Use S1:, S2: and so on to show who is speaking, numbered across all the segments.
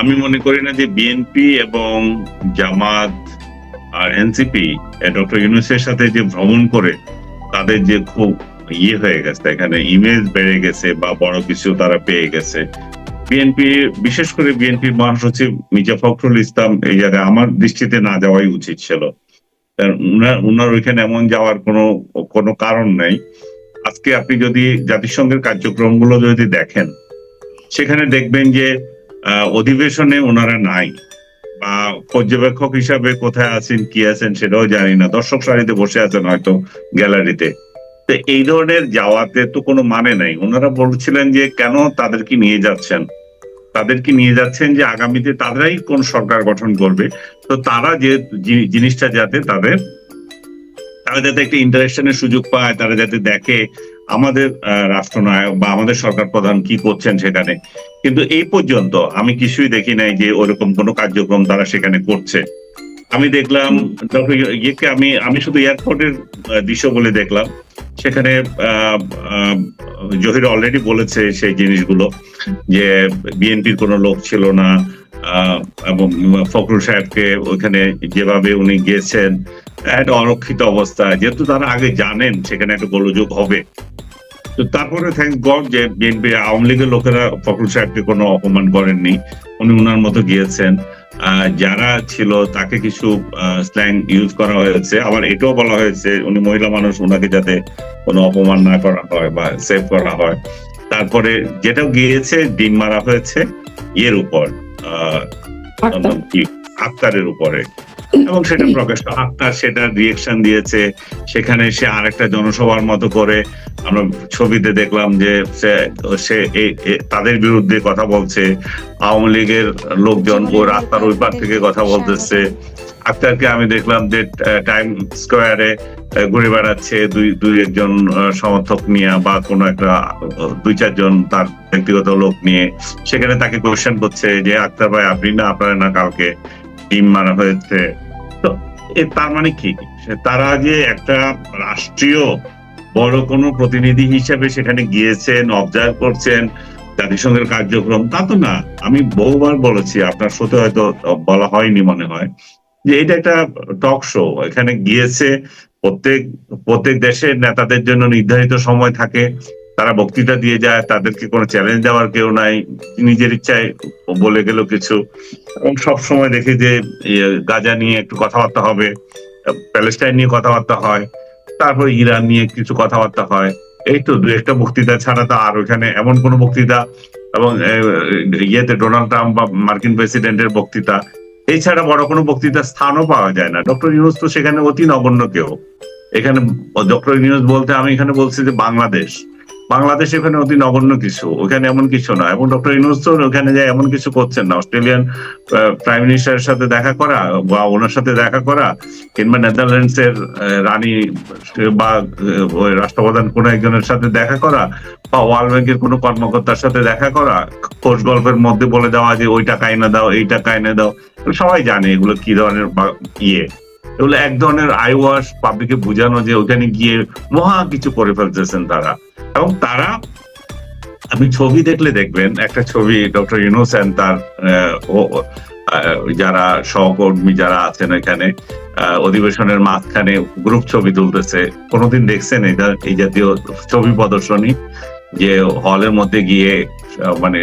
S1: আমি মনে করি না যে বিএনপি এবং জামাত আর এনসিপি ডক্টর ইউনুসের সাথে যে ভ্রমণ করে, তাদের যে খুব ইয়ে হয়ে গেছে, এখানে ইমেজ বেড়ে গেছে বা বড় কিছু তারা পেয়ে গেছে। বিএনপি বিশেষ করে বিএনপি মহাসচিব মির্জা ফখরুল ইসলাম এই জায়গায় আমার দৃষ্টিতে না যাওয়াই উচিত ছিল। উনার ওইখানে এমন যাওয়ার কোনো কোনো কারণ নেই। আজকে আপনি যদি জাতিসংঘের কার্যক্রমগুলো যদি দেখেন, সেখানে দেখবেন যে অধিবেশনে ওনারা নাই। বা পর্যবেক্ষক হিসাবে কোথায় আছেন, কি আছেন সেটাও জানি না। দর্শক সারিতে বসে আছেন হয়তো গ্যালারিতে। তো এই ধরনের যাওয়াতে তো কোনো মানে নাই। ওনারা বলছিলেন যে, কেন তাদেরকে নিয়ে যাচ্ছেন? তাদেরকে নিয়ে যাচ্ছেন যে, আগামীতে তারাই কোন সরকার গঠন করবে। তো তারা যে জিনিসটা যাতে তাদের, তারা যাতে একটা ইন্টারেকশনের সুযোগ পায়, তারা যাতে দেখে আমাদের রাষ্ট্রনায়ক বা আমাদের সরকার প্রধান কি করছেন সেখানে কিন্তু এই পর্যন্ত আমি কিছুই দেখি নাই যে ওরকম কোনো কার্যক্রম তারা সেখানে করছে। আমি দেখলাম ইয়েকে আমি আমি শুধু এয়ারপোর্টের দৃশ্য বলে দেখলাম। সেখানে জহির অলরেডি বলেছে সেই জিনিসগুলো, যে বিএনপির কোনো লোক ছিল না এবং ফখরুল সাহেবকে ওখানে যেভাবে উনি গিয়েছেন একটা অরক্ষিত অবস্থা। যেহেতু তারা আগে জানেন সেখানে একটা গোলযোগ হবে। তো তারপরে থ্যাংক গড যে বিএনপি আওয়ামী লীগের লোকেরা ফখরুল সাহেবকে কোনো অপমান করেননি। উনি উনার মতো গিয়েছেন। যারা ছিল তাকে কিছু স্ল্যাং ইউজ করা হয়েছে। আবার এটাও বলা হয়েছে উনি মহিলা মানুষ ওনাকে যাতে কোনো অপমান না করা হয় বা সেভ করা হয়। তারপরে যেটাও গিয়েছে ডিম মারা হয়েছে ইয়ের উপর আহ কি? আক্তারের উপরে। এবং সেটা প্রকাশ আক্তার সেটা রিয়েকশন দিয়েছে। সেখানে সে আরেকটা জনসভার মতো করে আমরা ছবিতে দেখলাম যে সে তাদের বিরুদ্ধে কথা বলছে। আওয়ামী লীগের লোকজন ও রাস্তার ওই পার থেকে কথা বলতেছে। আক্তারকে আমি দেখলাম যে টাইম স্কোয়ারে ঘুরে বেড়াচ্ছে। দুই দুই একজন সমর্থক নিয়ে বা কোনো একটা দুই চারজন তার ব্যক্তিগত লোক নিয়ে সেখানে তাকে কোয়েশ্চেন করছে যে আক্তার ভাই আপনি না আপনার না কাউকে টিম মারা হয়েছে? তার মানে কি? তারা যে একটা রাষ্ট্রীয় বড় কোনো প্রতিনিধি হিসেবে সেখানে গিয়েছেন অবজার্ভ করছেন, জাতিসংঘের কার্যক্রম। তা তো না, আমি বহুবার বলেছি, আপনার সাথে হয়তো বলা হয়নি মনে হয়, যে এটা একটা টক শো এখানে গিয়েছে প্রত্যেক প্রত্যেক দেশের নেতাদের জন্য নির্ধারিত সময় থাকে। তারা বক্তৃতা দিয়ে যায়, তাদেরকে কোনো চ্যালেঞ্জ দেওয়ার কেউ নাই। নিজের ইচ্ছায় বলে গেল কিছু। এবং সব সময় দেখি যে গাজা নিয়ে একটু কথাবার্তা হবে, প্যালেস্টাইন নিয়ে কথাবার্তা হয়, তারপর ইরান নিয়ে কিছু কথাবার্তা হয়। এই তো দু একটা বক্তৃতা ছাড়া তো আর ওখানে এমন কোনো বক্তৃতা এবং ইয়েতে ডোনাল্ড ট্রাম্প বা মার্কিন প্রেসিডেন্টের বক্তৃতা। এছাড়া বড় কোনো বক্তৃতার স্থানও পাওয়া যায় না। ডক্টর ইউনুস তো সেখানে অতি নগণ্য কেউ। এখানে ডক্টর ইউনুস বলতে আমি এখানে বলছি যে বাংলাদেশ। বাংলাদেশ এখানে অতি নগণ্য কিছু, ওখানে এমন কিছু না। এবং ডক্টর ইউনুস তো ওখানে যায় এমন কিছু করছেন না। অস্ট্রেলিয়ান প্রাইম মিনিস্টারের সাথে দেখা করা বা ওনার সাথে দেখা করা, কিংবা নেদারল্যান্ডস এর রানী বা রাষ্ট্রপ্রধান কোনো একজনের সাথে দেখা করা, বা ওয়ার্ল্ড ব্যাংকের কোনো কর্মকর্তার সাথে দেখা করা, কোষ গল্পের মধ্যে বলে দেওয়া যে ওই টাকা এনে দাও এই টাকা এনে দাও সবাই জানে এগুলো কি ধরনের ইয়ে। এগুলো এক ধরনের আই ওয়াশ পাবলিকে বোঝানো যে ওখানে গিয়ে মহা কিছু করে ফেলতেছেন তারা। এবং তারা, আপনি ছবি দেখলে দেখবেন, একটা ছবি ডক্টর ইউনুস তার যারা সহকর্মী যারা আছেন এখানে অধিবেশনের মাঝখানে গ্রুপ ছবি তুলতেছে। কোনোদিন দেখছেন এটা এই জাতীয় ছবি প্রদর্শনী? যে হলের মধ্যে গিয়ে মানে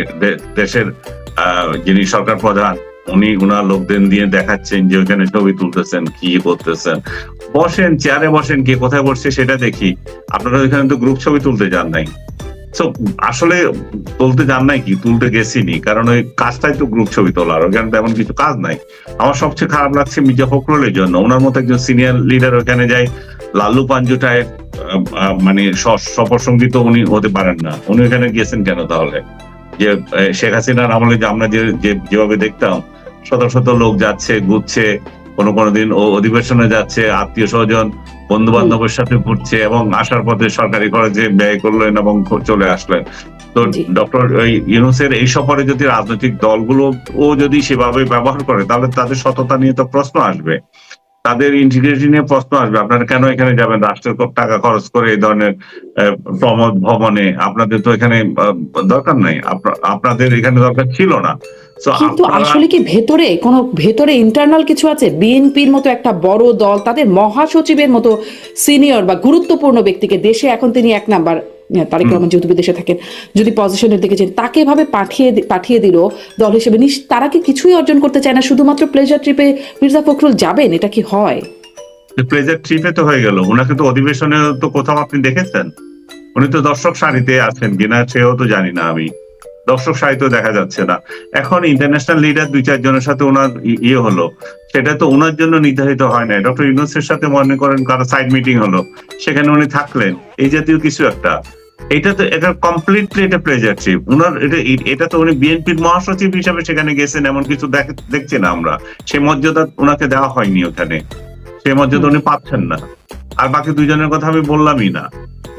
S1: দেশের যিনি সরকার প্রধান, উনি উনার লোকদের দিয়ে দেখাচ্ছেন যে ওখানে ছবি তুলতেছেন, কি করতেছেন। বসেন চেয়ারে বসেন, কে কোথায় বসছে সেটা দেখি। আপনারা ওইখানে তো গ্রুপ ছবি তুলতে যান নাই। আসলে তুলতে যান নাই কি? তুলতে গেছিনি, কারণ ওই কাজটাই তো গ্রুপ ছবি তোলার ওখানে তেমন কিছু কাজ নাই। আমার সবচেয়ে খারাপ লাগছে মির্জা ফখরুলের জন্য। ওনার মতো একজন সিনিয়র লিডার ওখানে যায়, লাল্লু পাঞ্জুটায় মানে স- সফরসঙ্গী তো উনি হতে পারেন না। উনি ওখানে গেছেন কেন তাহলে? যে শেখ হাসিনার আমলে যে আমরা যে- যেভাবে দেখতাম, শত শত লোক যাচ্ছে, ঘুরছে কোনো কোনো দিন ও অধিবেশনে যাচ্ছে আত্মীয় স্বজন বন্ধু বান্ধবের সাথে ঘুরছে এবং আসার পথে সরকারি খরচে ব্যয় করলেন এবং চলে আসলেন। তো। ডক্টর ইউনুসের এই সফরে যদি রাজনৈতিক দলগুলো ও যদি সেভাবে ব্যবহার করে তাহলে তাদের সততা নিয়ে তো প্রশ্ন আসবে। তাদের ইন্টিগ্রিটি নিয়ে প্রশ্ন আসবে আপনারা কেন এখানে যাবেন? রাষ্ট্রের খুব টাকা খরচ করে এই ধরনের প্রমোদ ভবনে? আপনাদের তো এখানে দরকার নাই। আপনাদের এখানে দরকার ছিল না।
S2: কিন্তু আসলে কি ভেতরে কোনো ভেতরে ইন্টারনাল কিছু আছে? বিএনপির মতো একটা বড় দল তাদের মহাসচিবের মতো সিনিয়র বা গুরুত্বপূর্ণ ব্যক্তিকে দেশে এখন তিনি এক নাম্বার তারেক রহমান যেহেতু বিদেশে থাকেন যদি পজিশনের দিকে যান তাকে এভাবে পাঠিয়ে পাঠিয়ে দিল দল হিসেবে তারা কি কিছুই অর্জন করতে চায় না? শুধুমাত্র প্লেজার ট্রিপে মির্জা ফখরুল যাবেন? এটা কি হয়?
S1: প্লেজার ট্রিপে তো হয়ে গেল। ওনাকে তো অধিবেশনে তো কোথাও আপনি দেখেছেন? উনি তো দর্শক সারিতে আছেন কিনা সেও তো জানি না আমি। দর্শক সাহিত্য দেখা যাচ্ছে না। এখন ইন্টারন্যাশনাল লিডার দুই চারজনের সাথে ওনার ইয়ে হলো। সেটা তো ওনার জন্য নির্ধারিত হয় না ডক্টর ইউনুসের সাথে মনে করেন কারও সাইড মিটিং হলো। সেখানে উনি থাকলেন। এই জাতীয় কিছু একটা। এটা তো এটা কমপ্লিটলি এটা প্লেজার ট্রিপ উনার এটা এটা তো উনি বিএনপির মহাসচিব হিসাবে সেখানে গেছেন, এমন কিছু দেখ- দেখছি না আমরা। সে মর্যাদা ওনাকে দেওয়া হয়নি ওখানে। সেই মর্যাদা উনি পাচ্ছেন না। আর বাকি দুইজনের কথা আমি বললামই না।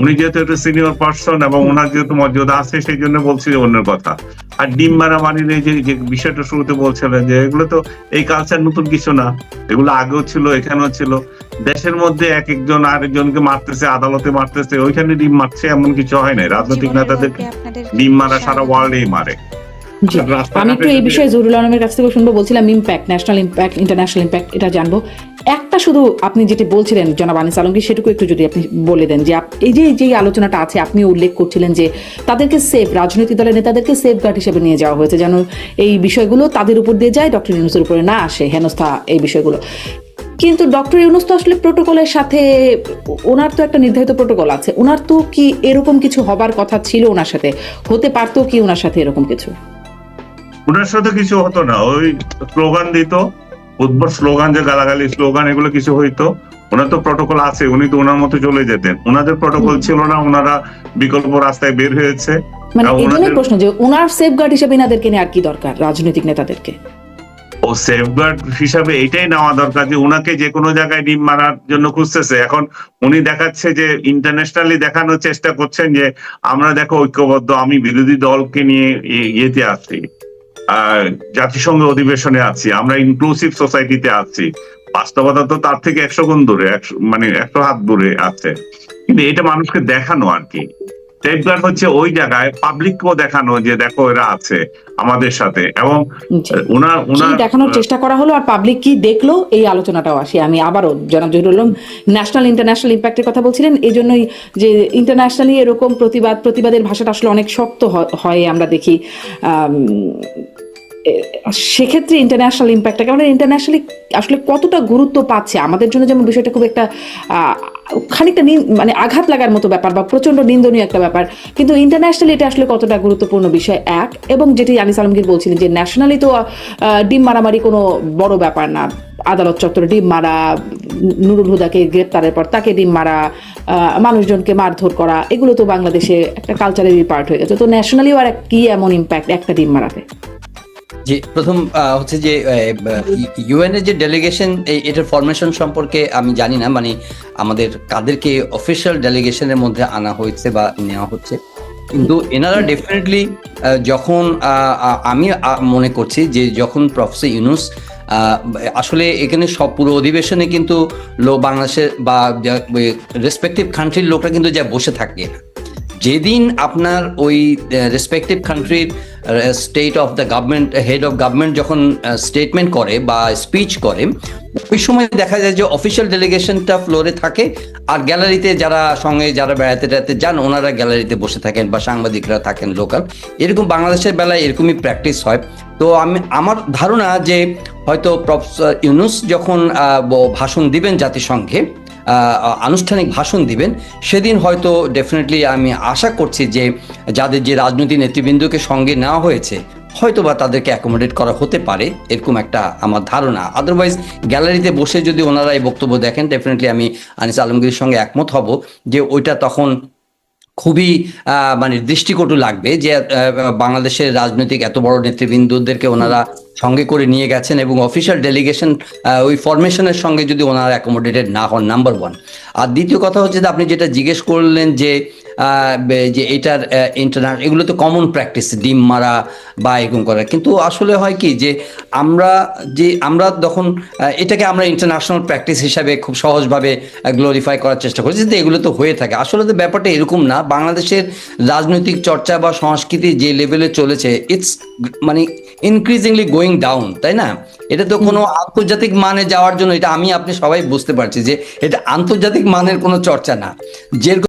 S1: উনি যেহেতু একটা সিনিয়র পার্সন এবং ওনার যেহেতু মর্যাদা আছে সেই জন্য বলছি যে অন্যের কথা। আর ডিম মারামারির এই যে যে বিষয়টা শুরুতে বলছিলেন যে এগুলো তো এই কালচার নতুন কিছু না। এগুলো আগেও ছিল এখানেও ছিল। দেশের মধ্যে এক একজন আরেকজনকে মারতেছে আদালতে মারতেছে ওইখানে ডিম মারছে এমন কিছু হয় না রাজনৈতিক নেতাদের ডিম মারা সারা। ওয়ার্ল্ডেই মারে।
S2: আমি একটু এই বিষয়ে জহুরুল আলমের কাছ থেকে শুনব। বলছিলাম impact national impact international impact এটা জানব। একটা শুধু আপনি যেটি বলছিলেন জনাব আনিস আলমগীর সেটুকু একটু যদি আপনি বলে দেন যে এই যে যে আলোচনাটা আছে আপনি উল্লেখ করছিলেন যে তাদেরকে সেফ রাজনৈতিক দলের নেতাদেরকে সেফ গার্ড হিসেবে নিয়ে যাওয়া হয়েছে। যেন এই বিষয়গুলো তাদের উপর দিয়ে যায় ডক্টর ইউনুসের উপরে না আসে হেনস্থা এই বিষয়গুলো। কিন্তু ডক্টর ইউনুস তো আসলে প্রোটোকলের সাথে ওনার তো একটা নির্ধারিত প্রোটোকল আছে। ওনার তো কি এরকম কিছু হবার কথা ছিল ওনার সাথে? হতে পারতো কি ওনার সাথে এরকম কিছু?
S1: ওনার সাথে কিছু হতো না। ওই স্লোগান দিত উদ্ভট স্লোগান যে গালাগালি স্লোগান এগুলো কিছু হইতো। ওনার তো প্রটোকল আছে উনি তো ওনার মতো চলে যেতেন। ওনাদের প্রটোকল ছিল না ওনারা বিকল্প রাস্তায় বের হয়েছে।
S2: মানে এই জন্যই প্রশ্ন যে ওনার সেফগার্ড হিসেবে এনাদেরকে আর কি দরকার রাজনৈতিক নেতাদেরকে?
S1: ও সেফগার্ড হিসাবে এটাই নেওয়া দরকার যে ওনাকে যে কোনো জায়গায় ডিম মারার জন্য খুঁজতেছে। এখন উনি দেখাচ্ছে যে ইন্টারন্যাশনালি দেখানোর চেষ্টা করছেন যে আমরা দেখো ঐক্যবদ্ধ আমি বিরোধী দলকে নিয়ে ইয়েতে আহ, জাতিসংঘ অধিবেশনে আছি আমরা ইনক্লুসিভ সোসাইটিতে আছি। বাস্তবতা তো তার থেকে একশো গুণ দূরে একশো মানে একশো হাত দূরে আছে। কিন্তু এটা মানুষকে দেখানো আর কি। হচ্ছে ওই জায়গায় পাবলিককেও দেখানো যে দেখো এরা আছে আমাদের সাথে। এবং। ওনার ওনার
S2: দেখানোর চেষ্টা করা হলো আর পাবলিক কি দেখল এই আলোচনাটাও আসি আমি আবারও। জনাব জহিরুল ন্যাশনাল ইন্টারন্যাশনাল ইম্প্যাক্টের কথা বলছিলেন এই জন্যই যে ইন্টারন্যাশনালি এরকম প্রতিবাদ প্রতিবাদের ভাষাটা আসলে অনেক শক্ত হয় আমরা দেখি। সেক্ষেত্রে ইন্টারন্যাশনাল ইম্প্যাক্টটা কেমন ইন্টারন্যাশনালি আসলে কতটা গুরুত্ব পাচ্ছে? আমাদের জন্য যেমন বিষয়টা খুব একটা খানিকটা মানে আঘাত লাগার মতো ব্যাপার বা প্রচণ্ড নিন্দনীয় একটা ব্যাপার। কিন্তু ইন্টারন্যাশনালি এটা আসলে কতটা গুরুত্বপূর্ণ বিষয়? এক, এবং যেটি আনিস আলমগীর বলছিলেন যে ন্যাশনালি তো ডিম মারামারি কোনো বড় ব্যাপার না। আদালত চত্বরে ডিম মারা, নুরুল হুদাকে গ্রেপ্তারের পর তাকে ডিম মারা মানুষজনকে মারধর করা, এগুলো তো বাংলাদেশে একটা কালচারেরই পার্ট হয়ে গেছে। তো ন্যাশনালিও আর কি এমন ইম্প্যাক্ট একটা ডিম মারাতে?
S3: যে প্রথম হচ্ছে যে ইউএন এর যে ডেলিগেশন এটার ফরমেশন সম্পর্কে আমি জানি না মানে আমাদের কাদেরকে অফিসিয়াল ডেলিগেশনের মধ্যে আনা হয়েছে বা নেওয়া হচ্ছে। কিন্তু এনারা ডেফিনেটলি যখন আমি মনে করছি যে যখন প্রফেসর ইউনুস আসলে এখানে সব পুরো অধিবেশনে কিন্তু লো, বাংলাদেশের বা রেসপেক্টিভ কান্ট্রির লোকরা কিন্তু যা বসে থাকে না যেদিন আপনার ওই রেসপেক্টিভ কান্ট্রির state of the government head of government যখন স্টেটমেন্ট করে বা স্পিচ করে, ওই সময় দেখা যায় যে অফিসিয়াল ডেলিগেশনটা ফ্লোরে থাকে আর গ্যালারিতে যারা সঙ্গে যারা বেড়াতে টেড়াতে যান, ওনারা গ্যালারিতে বসে থাকেন বা সাংবাদিকরা থাকেন লোকাল এরকম বাংলাদেশের বেলায় এরকমই প্র্যাকটিস হয়। তো আমি, আমার ধারণা যে হয়তো প্রফেসর ইউনুস যখন ভাষণ দিবেন জাতিসংঘে আনুষ্ঠানিক ভাষণ দিবেন। সেদিন হয়তো ডেফিনেটলি আমি আশা করছি যে যাদের যে রাজনৈতিক নেতৃবৃন্দকে সঙ্গে নেওয়া হয়েছে হয়তো বা তাদেরকে অ্যাকোমোডেট করা হতে পারে, এরকম একটা আমার ধারণা। আদারওয়াইজ গ্যালারিতে বসে যদি ওনারা এই বক্তব্য দেখেন ডেফিনেটলি আমি আনিস আলমগীরের সঙ্গে একমত হব যে ওইটা তখন খুবই মানে দৃষ্টিকটু লাগবে যে বাংলাদেশের রাজনৈতিক এত বড় নেতৃবৃন্দদেরকে ওনারা সঙ্গে করে নিয়ে গেছেন এবং অফিসিয়াল ডেলিগেশন ওই ফরমেশনের সঙ্গে যদি ওনারা অ্যাকোমোডেটেড না হন নাম্বার ওয়ান আর দ্বিতীয় কথা হচ্ছে যে আপনি যেটা জিজ্ঞেস করলেন যে যে এটার ইন্টারনেট এগুলো তো কমন প্র্যাকটিস ডিম মারা বা এরকম করা। কিন্তু আসলে হয় কি যে আমরা যে, আমরা তখন এটাকে আমরা ইন্টারন্যাশনাল প্র্যাকটিস হিসাবে খুব সহজভাবে গ্লোরিফাই করার চেষ্টা করছি যে এগুলো তো হয়ে থাকে। আসলে তো ব্যাপারটা এরকম না, বাংলাদেশের রাজনৈতিক চর্চা বা সংস্কৃতি যে লেভেলে চলেছে ইটস মানে ইনক্রিজিংলি গোয়িং ডাউন তাই না? এটা তো কোনো আন্তর্জাতিক মানে যাওয়ার জন্য এটা আমি আপনি সবাই বুঝতে পারছি যে এটা আন্তর্জাতিক মানের কোনো চর্চা না। যেরকম